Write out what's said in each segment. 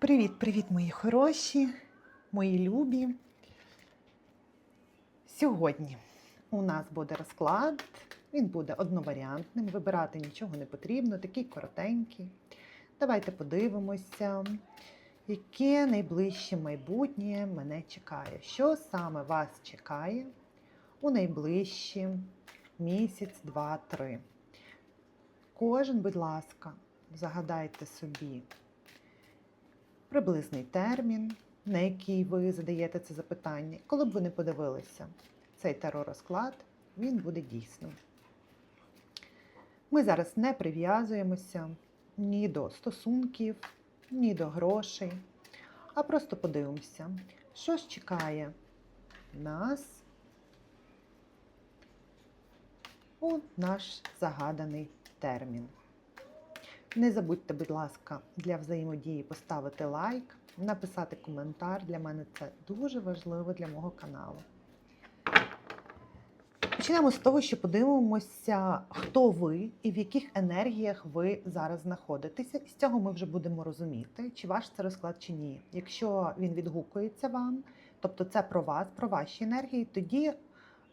Привіт-привіт, мої хороші, мої любі. Сьогодні у нас буде розклад. Він буде одноваріантним. Вибирати нічого не потрібно, такий коротенький. Давайте подивимося, яке найближче майбутнє мене чекає. Що саме вас чекає у найближчі місяць, два, три. Кожен, будь ласка, загадайте собі приблизний термін, на який ви задаєте це запитання. Коли б ви не подивилися цей теророзклад, він буде дійсним. Ми зараз не прив'язуємося ні до стосунків, ні до грошей, а просто подивимося, що ж чекає нас у наш загаданий термін. Не забудьте, будь ласка, для взаємодії поставити лайк, написати коментар. Для мене це дуже важливо для мого каналу. Почнемо з того, що подивимося, хто ви і в яких енергіях ви зараз знаходитеся. І з цього ми вже будемо розуміти, чи ваш це розклад, чи ні. Якщо він відгукується вам, тобто це про вас, про ваші енергії, тоді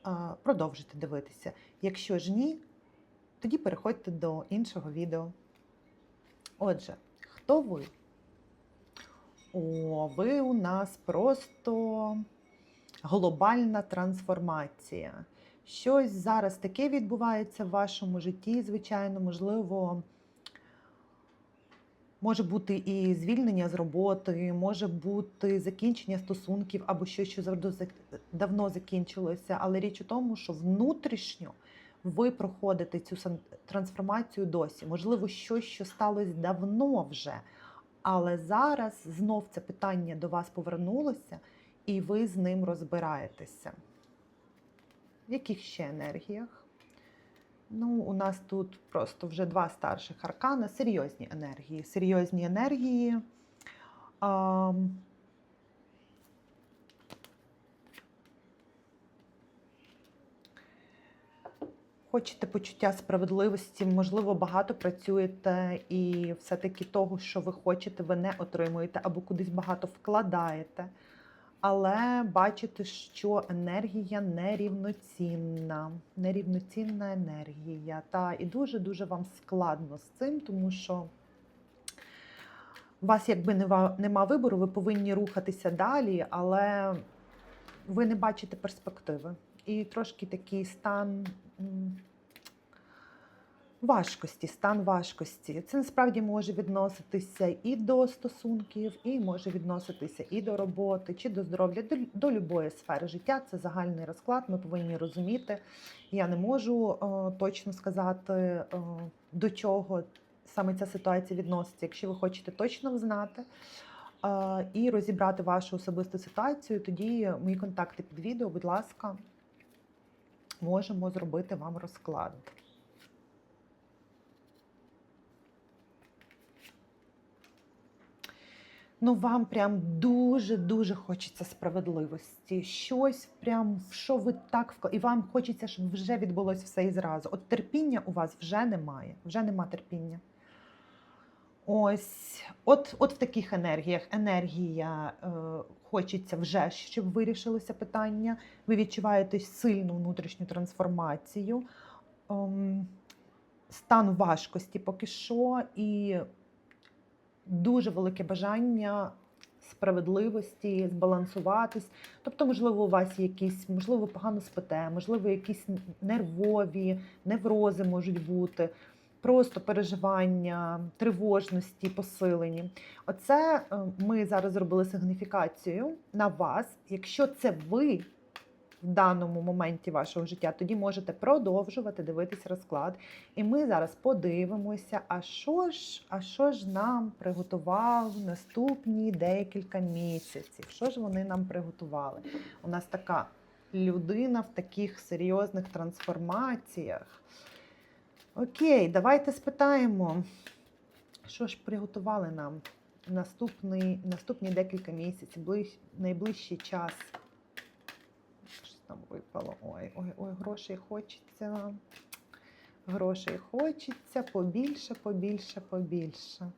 а, продовжуйте дивитися. Якщо ж ні, тоді переходьте до іншого відео. Отже, хто ви? О, ви у нас просто глобальна трансформація. Щось зараз таке відбувається в вашому житті, звичайно, можливо, може бути і звільнення з роботи, може бути закінчення стосунків або щось, що завжди давно закінчилося. Але річ у тому, що внутрішньо ви проходите цю трансформацію досі. Можливо, щось, що сталося давно вже. Але зараз знов це питання до вас повернулося, і ви з ним розбираєтеся. В яких ще енергіях? Ну, у нас тут просто вже два старших аркана, серйозні енергії. Серйозні енергії. ам, Хочете почуття справедливості, можливо, багато працюєте, і все-таки того, що ви хочете, ви не отримуєте або кудись багато вкладаєте. Але бачите, що енергія нерівноцінна, нерівноцінна енергія. Та і дуже-дуже вам складно з цим, тому що у вас якби нема, вибору, ви повинні рухатися далі, але ви не бачите перспективи. І трошки такий стан важкості, стан важкості. Це насправді може відноситися і до стосунків, і може відноситися і до роботи, чи до здоров'я, до, до любої сфери життя. Це загальний розклад. Ми повинні розуміти. Я не можу е, точно сказати, е, до чого саме ця ситуація відноситься. Якщо ви хочете точно знати. е, І розібрати вашу особисту ситуацію, тоді мої контакти під відео, будь ласка, можемо зробити вам розклад. Ну, вам прям дуже-дуже хочеться справедливості. Щось прям, в що ви так вкла- І вам хочеться, щоб вже відбулося все і зразу. От терпіння у вас вже немає. Вже нема терпіння. Ось, от, от в таких енергіях. Енергія е, хочеться вже, щоб вирішилося питання. Ви відчуваєте сильну внутрішню трансформацію, ем, стан важкості поки що, і дуже велике бажання справедливості, збалансуватись. Тобто, можливо, у вас якісь, можливо, погано спите, можливо, якісь нервові, неврози можуть бути. Просто переживання, тривожності, посилені. Оце е, ми зараз зробили сигніфікацію на вас. Якщо це ви в даному моменті вашого життя, тоді можете продовжувати дивитись розклад. І ми зараз подивимося, а що ж, а що ж нам приготував наступні декілька місяців. Що ж вони нам приготували? У нас така людина в таких серйозних трансформаціях. Окей, давайте спитаємо, що ж приготували нам наступний, наступні декілька місяців, ближ, найближчий час. Що там випало? Ой, ой, ой, грошей хочеться. Грошей хочеться побільше, побільше, побільше.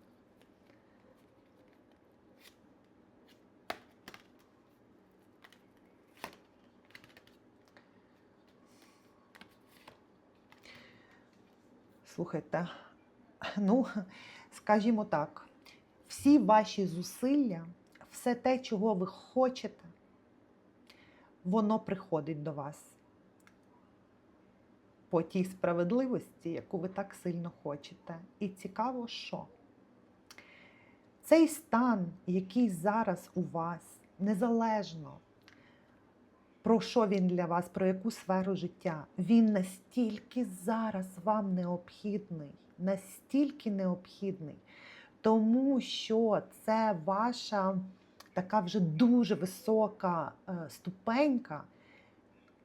Слухайте, ну, скажімо так, всі ваші зусилля, все те, чого ви хочете, воно приходить до вас по тій справедливості, яку ви так сильно хочете. І цікаво, що цей стан, який зараз у вас, незалежно про що він для вас, про яку сферу життя, він настільки зараз вам необхідний, настільки необхідний, тому що це ваша така вже дуже висока е, ступенька.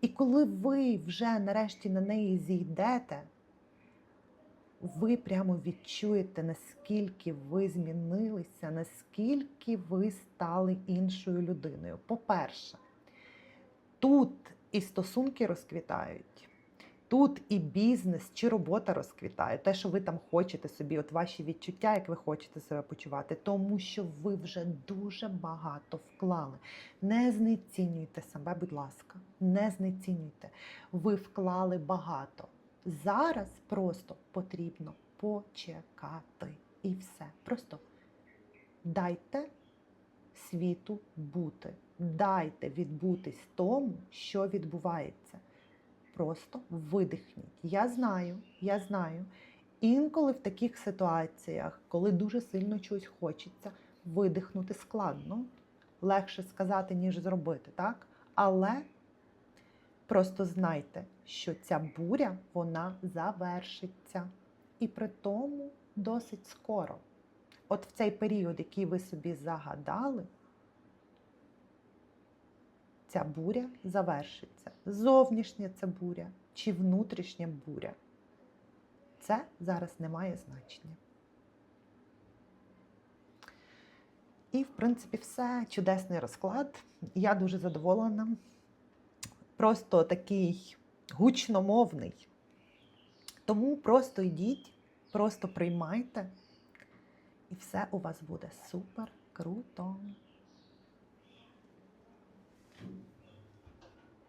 І коли ви вже нарешті на неї зійдете, ви прямо відчуєте, наскільки ви змінилися, наскільки ви стали іншою людиною. По-перше, тут і стосунки розквітають, тут і бізнес чи робота розквітає, те, що ви там хочете собі, от ваші відчуття, як ви хочете себе почувати, тому що ви вже дуже багато вклали. Не знецінюйте себе, будь ласка, не знецінюйте. Ви вклали багато. Зараз просто потрібно почекати. І все. Просто дайте світу бути. Дайте відбутись тому, що відбувається. Просто видихніть. Я знаю, я знаю. Інколи в таких ситуаціях, коли дуже сильно чогось хочеться, видихнути складно. Легше сказати, ніж зробити, так? Але просто знайте, що ця буря вона завершиться. І при тому досить скоро. От в цей період, який ви собі загадали, ця буря завершиться. Зовнішня ця буря чи внутрішня буря. Це зараз не має значення. І, в принципі, все. Чудесний розклад. Я дуже задоволена. Просто такий гучномовний. Тому просто йдіть, просто приймайте, і все у вас буде супер круто.